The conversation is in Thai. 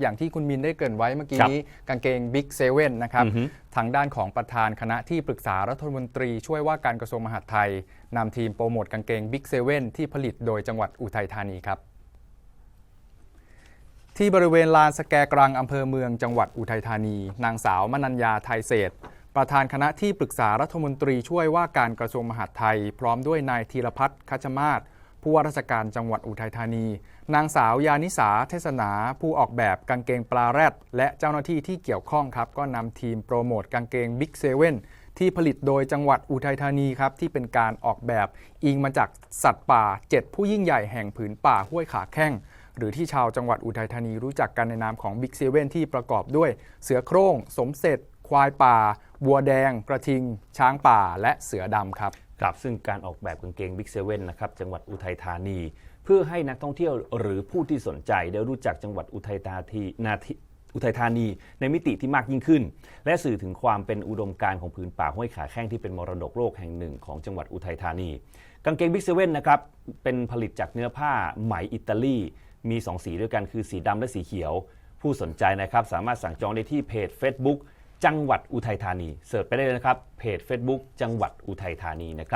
อย่างที่คุณมินได้เกริ่นไว้เมื่อกี้ครับนี้กางเกงบิ๊กเซเว่นนะครับอือฮึทางด้านของประธานคณะที่ปรึกษารัฐมนตรีช่วยว่าการกระทรวงมหาดไทยนำทีมโปรโมทกางเกงบิ๊กเซเว่นที่ผลิตโดยจังหวัดอุทัยธานีครับที่บริเวณลานสแกกรังอำเภอเมืองจังหวัดอุทัยธานี นางสาวมนัญญาไทยเศรษฐ์ประธานคณะที่ปรึกษารัฐมนตรีช่วยว่าการกระทรวงมหาดไทย พร้อมด้วยนายธีรพัฒน์คัชมาศ ผู้ว่าราชการจังหวัดอุทัยธานี นางสาวยานิสาเทศนา ผู้ออกแบบกางเกงปลาแรด และเจ้าหน้าที่ที่เกี่ยวข้องครับ ก็นำทีมโปรโมทกางเกงบิ๊กเซเว่นที่ผลิตโดยจังหวัดอุทัยธานีครับ ที่เป็นการออกแบบอิงมาจากสัตว์ป่า 7 ผู้ยิ่งใหญ่แห่งผืนป่าห้วยขาแข้งหรือที่ชาวจังหวัดอุทัยธานีรู้จักกันในนามของบิ๊กเซเว่นที่ประกอบด้วย เสือโคร่ง สมเสร็จ ควายป่า วัวแดง กระทิง ช้างป่า และเสือดำครับครับซึ่งการออกแบบกางเกงบิ๊กเซเว่นนะครับจังหวัดอุทัยธานี เพื่อให้นักท่องเที่ยวหรือผู้ที่สนใจได้รู้จักจังหวัดอุทัยธานีนาทีอุทัยธานีในมิติที่มากยิ่งขึ้น และสื่อถึงความเป็นอุดมการของผืนป่าห้วยขาแข้งที่เป็นมรดกโลกแห่งหนึ่งของจังหวัดอุทัยธานี กางเกงบิ๊กเซเว่นนะครับเป็นผลิตจากเนื้อผ้าไหมอิตาลี มี 2 สีด้วยกันคือสีดำและสีเขียว ผู้สนใจนะครับสามารถสั่งจองได้ที่เพจ Facebook จังหวัดอุทัยธานีเสิร์ชไปได้เลยนะครับเพจ Facebook จังหวัดอุทัยธานีนะครับ